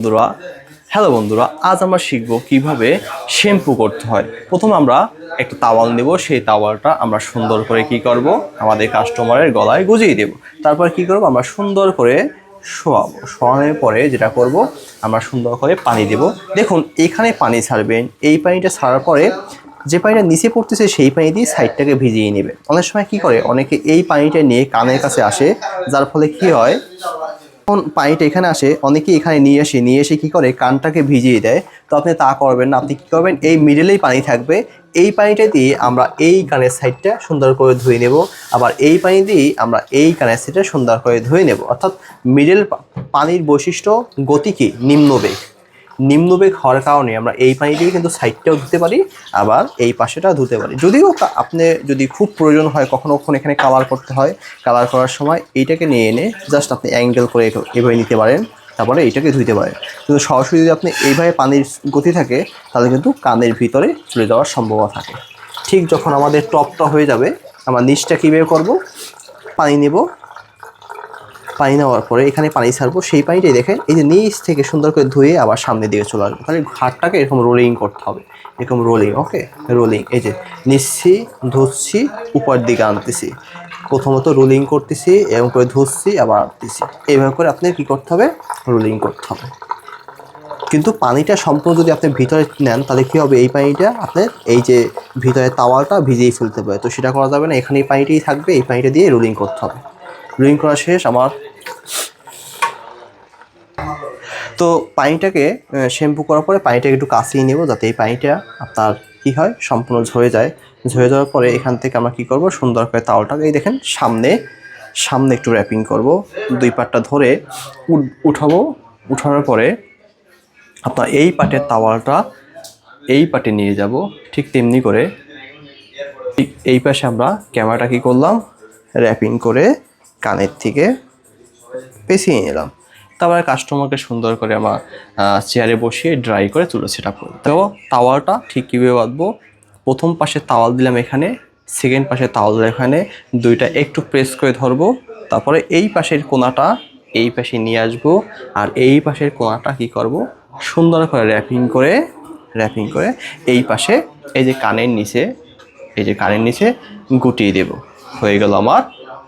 বন্ধুরা হ্যালো বন্ধুরা, আজ আমরা শিখব কীভাবে শ্যাম্পু করতে হয়। প্রথম আমরা একটা তাওয়াল নেব, সেই তাওয়ালটা আমরা সুন্দর করে কি করব? আমাদের কাস্টমারের গলায় গুজিয়ে দেব। তারপর কি করব? আমরা সুন্দর করে শোয়াবো। শোয়ানোর পরে যেটা করব, আমরা সুন্দর করে পানি দেব। দেখুন, এখানে পানি ছাড়বেন, এই পানিটা ছাড়ার পরে যে পানিটা নিচে পড়তেছে, সেই পানি দিয়ে সাইডটাকে ভিজিয়ে নেবে। অনেক সময় কি করে? অনেকে এই পানিটা নিয়ে কানের কাছে আসে, যার ফলে কি হয়? যখন পানিটা এখানে আসে, অনেকেই এখানে নিয়ে আসে, নিয়ে এসে কী করে? কানটাকে ভিজিয়ে দেয়। তো আপনি তা করবেন না। আপনি কি করবেন? এই মিডলেই পানি থাকবে। এই পানিটা দিয়ে আমরা এই কানের সাইডটা সুন্দর করে ধুয়ে নেব। আবার এই পানি দিয়ে আমরা এই কানের সাইডটা সুন্দর করে ধুয়ে নেব। অর্থাৎ মিডল পানির বৈশিষ্ট্য গতি কি? নিম্নবেগ। নিম্নবেগ হওয়ার কারণে আমরা এই পানি দিয়ে কিন্তু সাইডটাও ধুতে পারি, আবার এই পাশেটা ধুতে পারি। যদিও আপনি যদি খুব প্রয়োজন হয়, কখনো কখনো এখানে কালার করতে হয় কালার করার সময় এইটাকে নিয়ে এনে জাস্ট আপনি অ্যাঙ্গেল করে এভাবে- এভাবে নিতে পারেন, তারপরে এইটাকে ধুইতে পারেন। কিন্তু সরাসরি যদি আপনি এইভাবে পানির গতি থাকে, তাহলে কিন্তু কানের ভিতরে চলে যাওয়ার সম্ভাবনা থাকে। ঠিক যখন আমাদের টপটা হয়ে যাবে, আমরা নিচটা কীভাবে করব? পানি নেব পানি নেওয়ার পরে এখানে পানি ছাড়বো। সেই পানিটাই দেখেন, এই যে নিচ থেকে সুন্দর করে ধুয়ে আবার সামনে দিকে চলে আসব। তাহলে ঘাটটাকে এরকম রোলিং করতে হবে। এরকম রোলিং ওকে রোলিং এই যে নিচ্ছি, ধুচ্ছি, উপর দিকে আনতেছি। প্রথমত রোলিং করতেছি এবং করে ধুচ্ছি, আবার আনতেছি। এইভাবে করে আপনি কি করতে হবে? রোলিং করতে হবে। কিন্তু পানিটা সম্পূর্ণ যদি আপনি ভিতরে নেন, তাহলে কী হবে? এই পানিটা আপনার এই যে ভিতরে তাওয়ালটা ভিজিয়ে ফেলতে পারে তো সেটা করা যাবে না। এখানে এই পানিটাই থাকবে, এই পানিটা দিয়ে রোলিং করতে হবে। রোলিং করা শেষ, আমার তো পানিটাকে শ্যাম্পু করার পরে পানিটাকে একটু কাছিয়ে নেব যাতে এই পানিটা আপনার কি হয়, সম্পূর্ণ ঝরে যায়। ঝরে যাওয়ার পরে এখান থেকে আমরা কি করব, সুন্দর করে তাওয়ালটাকে এই দেখেন সামনে সামনে একটু র্যাপিং করব। দুই পাটটা ধরে উঠ- উঠাবো। উঠানোর পরে আপনার এই পাটের তাওয়ালটা এই পাটে নিয়ে যাব, ঠিক তেমনি করে। এই পাশে আমরা ক্যামেরাটা কি করলাম র্যাপিং করে কানের থেকে পেঁচিয়ে নিলাম। তারপরে কাস্টমারকে সুন্দর করে আমার চেয়ারে বসিয়ে ড্রাই করে তুলে সেট করি তো তাওয়ালটা ঠিক কীভাবে বাঁধবো? প্রথম পাশে তাওয়াল দিলাম এখানে সেকেন্ড পাশে তাওয়াল দিলাম এখানে, দুইটা একটু প্রেস করে ধরবো। তারপরে এই পাশের কোনাটা এই পাশে নিয়ে আসব। আর এই পাশের কোনাটা কি করব? সুন্দর করে র্যাপিং করে র্যাপিং করে এই পাশে এই যে কানের নিচে, এই যে কানের নিচে গুটিয়ে দেব। হয়ে গেল আমার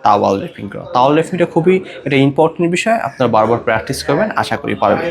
তাওয়াল রেফিং করা। তাওয়াল লেফিংটা খুবই এটা ইম্পর্টেন্ট বিষয়, আপনারা বারবার প্র্যাকটিস করবেন, আশা করি পারবেন।